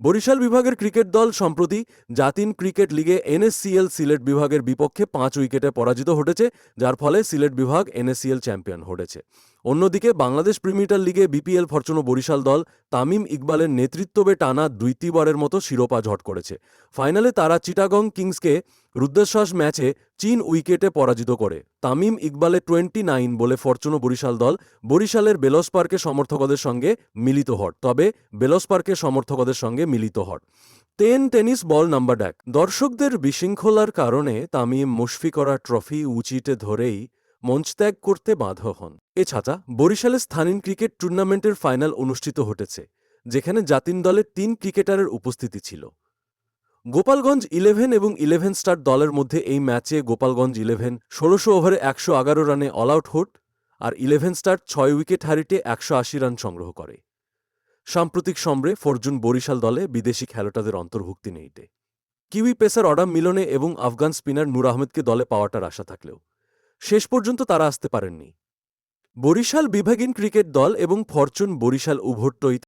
বরিশাল বিভাগের ক্রিকেট দল সম্প্রতি জাতিন ক্রিকেট লিগে এনএসসিএল সিলেট বিভাগের বিপক্ষে পাঁচ উইকেটে পরাজিত ঘটেছে, যার ফলে সিলেট বিভাগ এনএসসিএল চ্যাম্পিয়ন হটেছে অন্যদিকে বাংলাদেশ প্রিমিয়ার লিগে বিপিএল ফরচুনো বরিশাল দল তামিম ইকবালের নেতৃত্বে টানা দ্বিতীয়বারের মতো শিরোপা ঝট করেছে। ফাইনালে তারা চিটাগং কিংসকে রুদ্রশ্বাস ম্যাচে চীন উইকেটে পরাজিত করে। তামিম ইকবালের টোয়েন্টি নাইন বলে ফরচুনো বরিশাল দল বরিশালের বেলস পার্কে সমর্থকদের সঙ্গে মিলিত হট তবে বেলস পার্কে সমর্থকদের সঙ্গে মিলিত হট টেন টেনিস বল নাম্বার ডাক দর্শকদের বিশৃঙ্খলার কারণে তামিম মুশফিকরা ট্রফি উচিটে ধরেই মঞ্চত্যাগ করতে বাধ্য হন। এছাড়া বরিশালে স্থানীয় ক্রিকেট টুর্নামেন্টের ফাইনাল অনুষ্ঠিত হতেছে, যেখানে জাতিন দলের তিন ক্রিকেটারের উপস্থিতি ছিল। গোপালগঞ্জ ইলেভেন এবং ইলেভেন স্টার দলের মধ্যে এই ম্যাচে গোপালগঞ্জ ইলেভেন ষোলোশো ওভারে একশো এগারো রানে অল আউট হোট আর ইলেভেন স্টার ছয় উইকেট হারিতে একশো আশি রান সংগ্রহ করে। সাম্প্রতিক সম্রে ফরজুন বরিশাল দলে বিদেশি খেলোটাদের অন্তর্ভুক্তি নেইটে কিউই পেসার অডাম মিলনে এবং আফগান স্পিনার নূর আহমেদকে দলে পাওয়াটার আশা থাকলেও শেষ পর্যন্ত তারা আসতে পারেননি। বরিশাল বিভাগীন ক্রিকেট দল এবং ফরচুন বরিশাল উভট্টই